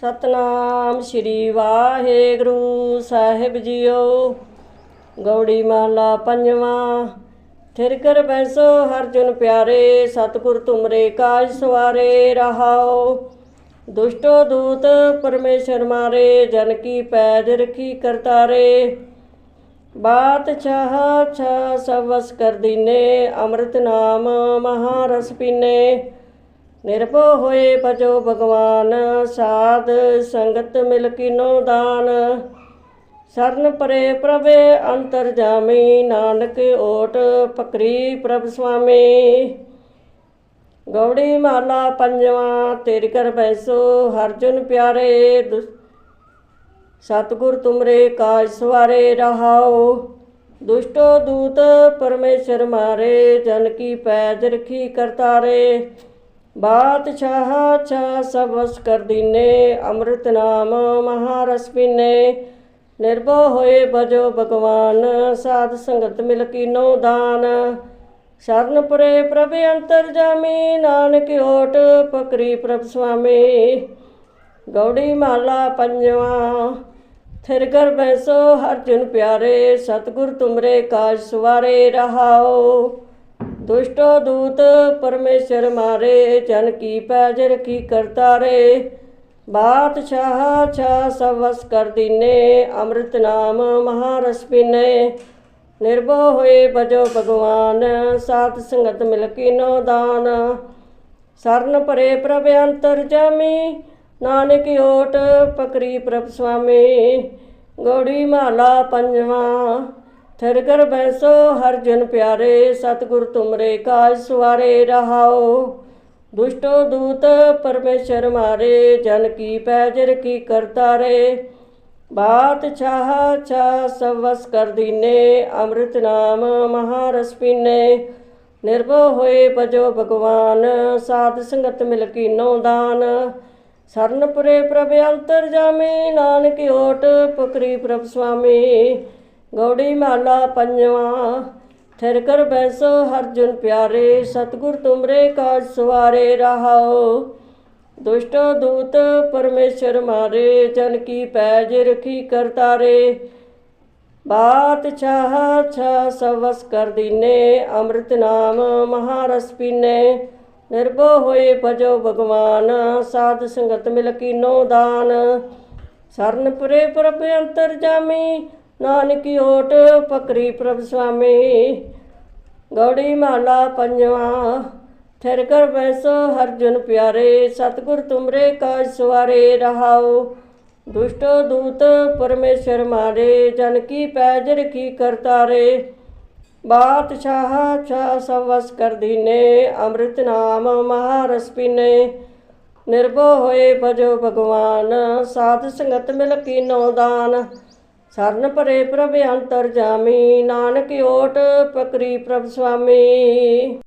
ਸਤਨਾਮ ਸ੍ਰੀ ਵਾਹਿਗੁਰੂ, ਸਾਹਿਬ ਜੀਓ। ਗੌੜੀ ਮਾਲਾ ਪੰਜਵਾਂ, ਥਿਰ ਕਰ ਬੈਸੋ ਹਰ ਪਿਆਰੇ, ਸਤਿਗੁਰ ਤੁਮਰੇ ਕਾਜ ਸਵਾਰੇ ਰਹਾਓ। ਦੁਸ਼ਟੋ ਦੂਤ ਪਰਮੇਸ਼ਰ ਮਾਰੇ, ਜਨ ਕੀ ਪੈਜ ਰਖੀ ਕਰਤਾਰੇ। ਬਾਤ ਚਾਹ ਛਾ ਸਵਸ ਕਰ ਦੀਨੇ, ਅੰਮ੍ਰਿਤ ਨਾਮ ਮਹਾਰਸ ਪੀਨੇ। ਨਿਰਭਉ ਹੋਏ ਭਜੋ ਭਗਵਾਨ, ਸਾਧ ਸੰਗਤ ਮਿਲ ਕੀਨੋ ਦਾਨ। ਸਰਨ ਪਰੇ ਪ੍ਰਭੇ ਅੰਤਰ ਜਾਮੀ, ਨਾਨਕ ਓਟ ਪਕਰੀ ਪ੍ਰਭ ਸੁਆਮੀ। ਗੌੜੀ ਮਾਲਾ ਪੰਜਵਾਂ, ਤੇਰੀ ਕਰ ਬੈਸੋ, ਹਰਜਨ ਪਿਆਰੇ ਦੁਸ- ਸਤਿਗੁਰ ਤੁਮਰੇ ਕਾਜ ਸਵਾਰੇ ਰਹਾਓ। ਦੁਸ਼ਟੋ ਦੂਤ ਪਰਮੇਸ਼ਰ ਮਾਰੇ, ਜਨ ਕੀ ਪੈਜ ਰਖੀ ਕਰਤਾਰੇ। ਬਾਦਸ਼ਾਹ ਛਾ ਸਬਸ ਕਰ ਦੀਨੇ, ਅੰਮ੍ਰਿਤ ਨਾਮ ਮਹਾਰਸ ਪੀਨੇ। ਨਿਰਭਉ ਹੋਏ ਬਜੋ ਭਗਵਾਨ, ਸਾਧ ਸੰਗਤ ਮਿਲ ਕੀਨੋ ਦਾਨ। ਸ਼ਰਨ ਪਰੇ ਪ੍ਰਭ ਅੰਤਰ ਜਾਮੀ, ਨਾਨਕ ਓਟ ਪਕਰੀ ਪ੍ਰਭ ਸੁਆਮੀ ਗੌੜੀ ਮਾਲਾ ਪੰਜਵਾਂ, ਥਿਰ ਕਰ ਬੈਸੋ ਹਰ ਪਿਆਰੇ, ਸਤਿਗੁਰ ਤੁਮਰੇ ਕਾਜ ਸਵਾਰੇ ਰਹਾਓ। ਦੁਸ਼ਟੋ ਦੂਤ ਪਰਮੇਸ਼ਰ ਮਾਰੇ ਜਨ ਕੀ ਪੈਜ ਰਖੀ ਕਰਤਾਰੇ। ਬਾਦਸ਼ਾਹ ਛਾ ਸਵਸ ਕਰ ਦੀਨੇ, ਅੰਮ੍ਰਿਤ ਨਾਮ ਮਹਾਰਸ ਪੀਨੇ। ਨਿਰਭਉ ਹੋਏ ਭਜੋ ਭਗਵਾਨ, ਸਾਧ ਸੰਗਤ ਮਿਲ ਕੀਨੋ ਦਾਨ। ਸਰਨ ਪਰੇ ਪ੍ਰਭ ਅੰਤਰ ਜਾਮੀ, ਨਾਨਕ ਓਟ ਪਕਰੀ ਪ੍ਰਭ ਸੁਆਮੀ। ਗੌੜੀ ਮਾਲਾ ਪੰਜਵਾਂ ਥਿਰ ਕਰ ਬੈਸੋ ਹਰ ਜਨ ਪਿਆਰੇ, ਸਤਿਗੁਰ ਤੁਮਰੇ, ਕਾਜ ਸਵਾਰੇ ਰਹਾਓ। ਦੁਸ਼ਟੋ ਦੂਤ ਪਰਮੇਸ਼ਰ ਮਾਰੇ, ਜਨ ਕੀ ਪੈਜਰ ਕੀ ਰਖੀ ਕਰਤਾਰੇ। ਬਾਤ ਚਾਹ ਛਾ ਸਵਸ ਕਰ ਦੀਨੇ, ਅੰਮ੍ਰਿਤ ਨਾਮ ਮਹਾਰਸ ਪੀਨੇ। ਨਿਰਭਉ ਹੋਏ ਭਜੋ ਭਗਵਾਨ, ਸਾਧ ਸੰਗਤ ਮਿਲ ਕੀਨੋ ਦਾਨ। ਸਰਨ ਪੁਰੇ ਪ੍ਰਭ ਅੰਤਰ ਜਾਮੀ, ਨਾਨਕ ਓਟ ਪੁਕਰੀ ਪ੍ਰਭ ਸੁਆਮੀ। ਗੌੜੀ ਮਾਲਾ ਪੰਜਵਾਂ ਥਿਰ ਕਰ ਬੈਸੋ ਹਰ ਪਿਆਰੇ, ਸਤਿਗੁਰ ਤੁਮਰੇ ਕਾਜ ਸਵਾਰੇ ਰਹਾਓ ਦੁਸ਼ਟੋ ਦੂਤ ਪਰਮੇਸ਼ਰ ਮਾਰੇ, ਜਨ ਕੀ ਪੈਜ ਰਖੀ ਕਰਤਾਰੇ ਬਾਤ ਚਾਹ ਛਾ ਸਵਸ ਕਰ ਦੀਨੇ, ਅੰਮ੍ਰਿਤ ਨਾਮ ਮਹਾਰਸ ਪੀਨੇ। ਨਿਰਭਉ ਹੋਏ ਭਜੋ ਭਗਵਾਨ, ਸਾਧ ਸੰਗਤ ਮਿਲ ਕੀਨੋ ਦਾਨ। ਸਰਨ ਪੁਰੇ ਪ੍ਰਭ ਅੰਤਰ ਜਾਮੀ ਨਾਨਕੀ ਓਟ ਪਕਰੀ ਪ੍ਰਭ ਸੁਆਮੀ, ਗੌੜੀ ਮਾਲਾ ਪੰਜਵਾਂ, ਥਿਰ ਕਰ ਬੈਸੋ ਹਰ ਜਨ ਪਿਆਰੇ, ਸਤਿਗੁਰ ਤੁਮਰੇ ਕਾਜ ਸਵਾਰੇ ਰਹਾਓ ਦੁਸ਼ਟੋ ਦੂਤ ਪਰਮੇਸ਼ਰ ਮਾਰੇ, ਜਨ ਕੀ ਪੈਜ ਰਖੀ ਕਰਤਾਰੇ। ਬਾਦਸ਼ਾਹ ਛਾ ਸਵਸ ਕਰ ਦੀਨੇ, ਅੰਮ੍ਰਿਤ ਨਾਮ ਮਹਾਰਸ ਪੀਨੇ। ਨਿਰਭਉ ਹੋਏ ਭਜੋ ਭਗਵਾਨ, ਸਾਧ ਸੰਗਤ ਮਿਲ ਕੀਨੋ ਦਾਨ। ਸਰਨ ਪਰੇ ਪ੍ਰਭ ਅੰਤਰ ਜਾਮੀ ਨਾਨਕ ਓਟ ਪਕਰੀ ਪ੍ਰਭ ਸੁਆਮੀ।